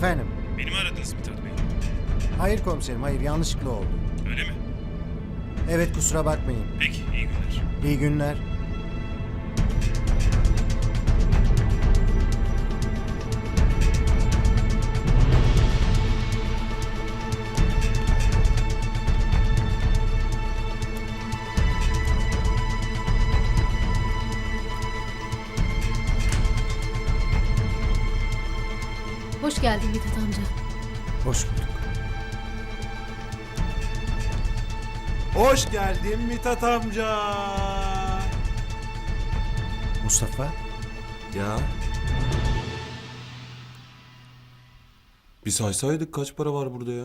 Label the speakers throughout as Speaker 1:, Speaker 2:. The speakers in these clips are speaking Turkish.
Speaker 1: Efendim?
Speaker 2: Beni mi aradınız Mithat Bey?
Speaker 1: Hayır komiserim, hayır yanlışlıkla oldu.
Speaker 2: Öyle mi?
Speaker 1: Evet kusura bakmayın.
Speaker 2: Peki, iyi günler.
Speaker 1: İyi günler.
Speaker 3: Hoş geldin Mithat amca.
Speaker 1: Hoş bulduk.
Speaker 4: Hoş geldin Mithat amca.
Speaker 1: Mustafa,
Speaker 4: Ya. Bir saysaydık kaç para var burada ya?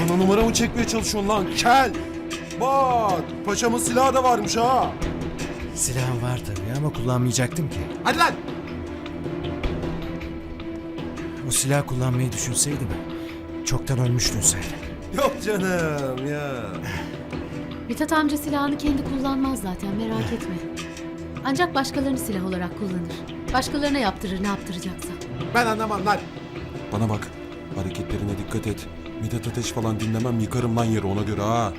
Speaker 4: Bana numara mı çekmeye çalışıyorsun lan? Kel! Bak, paşamın silahı da varmış ha.
Speaker 1: Silahım var tabii ama kullanmayacaktım ki.
Speaker 4: Hadi lan!
Speaker 1: O silah kullanmayı düşünseydim çoktan ölmüştün sen.
Speaker 4: Yok canım ya.
Speaker 3: Mithat amca silahını kendi kullanmaz zaten merak etme. Ancak başkalarını silah olarak kullanır. Başkalarına yaptırır ne yaptıracaksa.
Speaker 4: Ben anlamam lan. Bana bak, hareketlerine dikkat et. Mithat Ateş falan dinlemem, yıkarım lan yeri ona göre ha.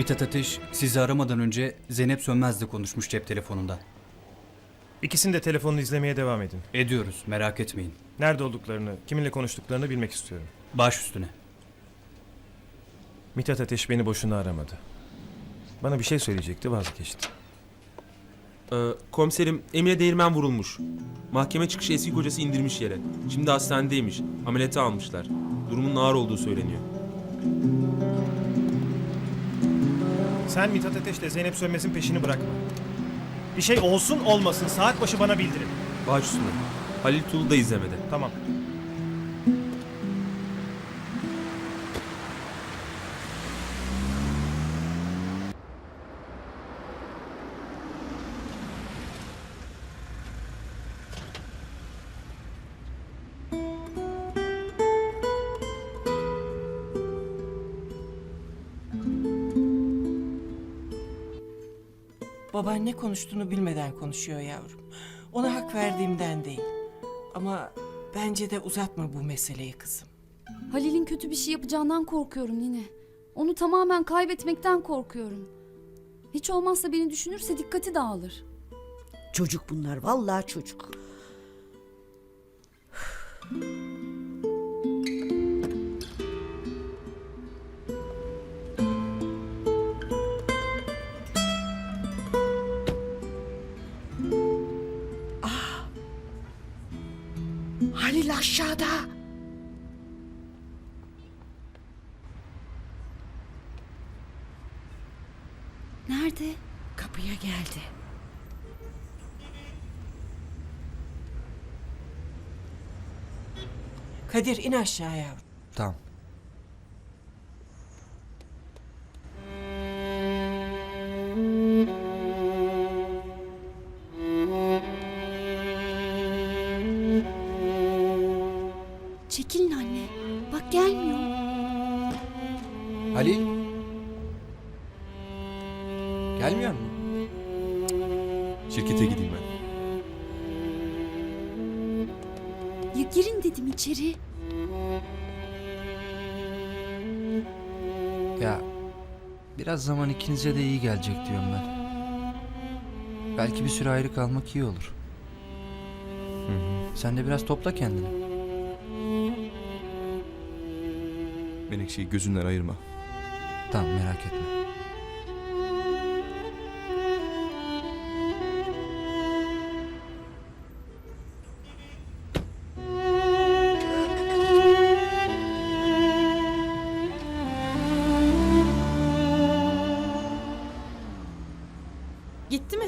Speaker 5: Mithat Ateş sizi aramadan önce Zeynep Sönmez'le konuşmuş cep telefonunda.
Speaker 2: İkisini de telefonunu izlemeye devam edin.
Speaker 5: Ediyoruz merak etmeyin.
Speaker 2: Nerede olduklarını, kiminle konuştuklarını bilmek istiyorum.
Speaker 5: Baş üstüne.
Speaker 2: Mithat Ateş beni boşuna aramadı. Bana bir şey söyleyecekti, vazgeçti.
Speaker 6: Ee, komiserim Emine Değirmen vurulmuş. Mahkeme çıkışı eski kocası indirmiş yere. Şimdi hastanedeymiş. Ameliyata almışlar. Durumun ağır olduğu söyleniyor.
Speaker 2: Sen Mithat Ateş'le Zeynep Sönmez'in peşini bırakma. Bir şey olsun olmasın saat başı bana bildirin.
Speaker 6: Baş üstüne. Halil Tulu da izlemedi.
Speaker 2: Tamam.
Speaker 7: Baban ne konuştuğunu bilmeden konuşuyor yavrum. Ona hak verdiğimden değil. Ama bence de uzatma bu meseleyi kızım.
Speaker 8: Halil'in kötü bir şey yapacağından korkuyorum Nine. Onu tamamen kaybetmekten korkuyorum. Hiç olmazsa beni düşünürse dikkati dağılır.
Speaker 9: Çocuk bunlar vallahi çocuk. Halil aşağıda.
Speaker 8: Nerede?
Speaker 9: Kapıya geldi.
Speaker 7: Kadir in aşağı yavrum.
Speaker 5: Tamam.
Speaker 8: Çekilin anne. Bak gelmiyor.
Speaker 5: Halil? Gelmiyor mu?
Speaker 4: Şirkete gideyim ben.
Speaker 8: Ya girin dedim içeri.
Speaker 10: Ya biraz zaman ikinize de iyi gelecek diyorum ben. Belki bir süre ayrı kalmak iyi olur. Sen de biraz topla kendini.
Speaker 4: Menekşeyi gözünden ayırma.
Speaker 10: Tamam merak etme.
Speaker 7: Gitti mi?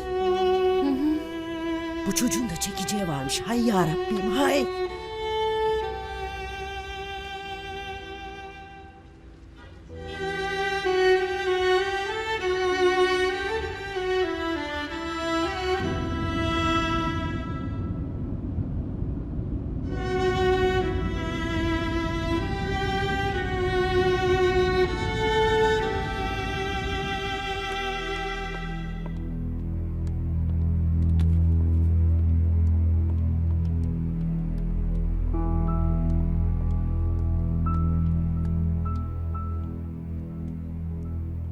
Speaker 9: Bu çocuğun da çekeceği varmış. Hay ya Rabbim hay.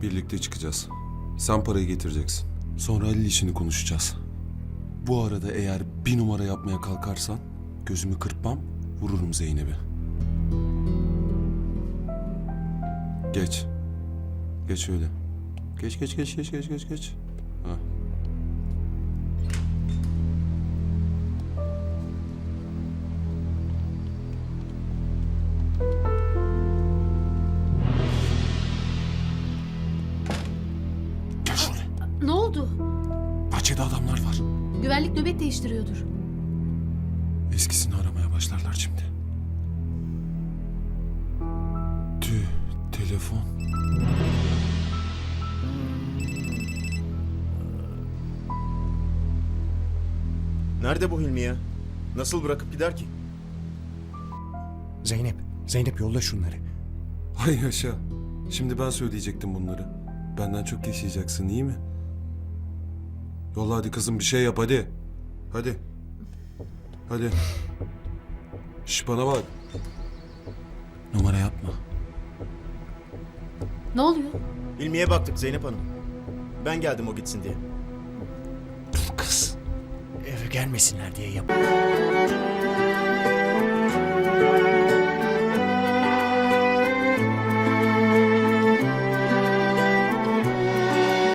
Speaker 4: Birlikte çıkacağız. Sen parayı getireceksin. Sonra Halil işini konuşacağız. Bu arada eğer bir numara yapmaya kalkarsan gözümü kırpmam, vururum Zeynep'i. Geç. Geç öyle. Geç geç geç geç geç geç geç. Bahçede adamlar var.
Speaker 3: Güvenlik nöbet değiştiriyordur.
Speaker 4: Eskisini aramaya başlarlar şimdi. Tüh, telefon.
Speaker 11: Nerede bu Hilmi ya? Nasıl bırakıp gider ki?
Speaker 1: Zeynep, Zeynep yolla şunları.
Speaker 4: Hay yaşa. Şimdi ben söyleyecektim bunları. Benden çok yaşayacaksın iyi mi? Yolla hadi kızım bir şey yap hadi. Hadi. Hadi. Şş bana bak. Numara yapma.
Speaker 3: Ne oluyor?
Speaker 11: Hilmi'ye baktık Zeynep Hanım. Ben geldim o gitsin diye.
Speaker 1: Dur kız. Eve gelmesinler diye yap.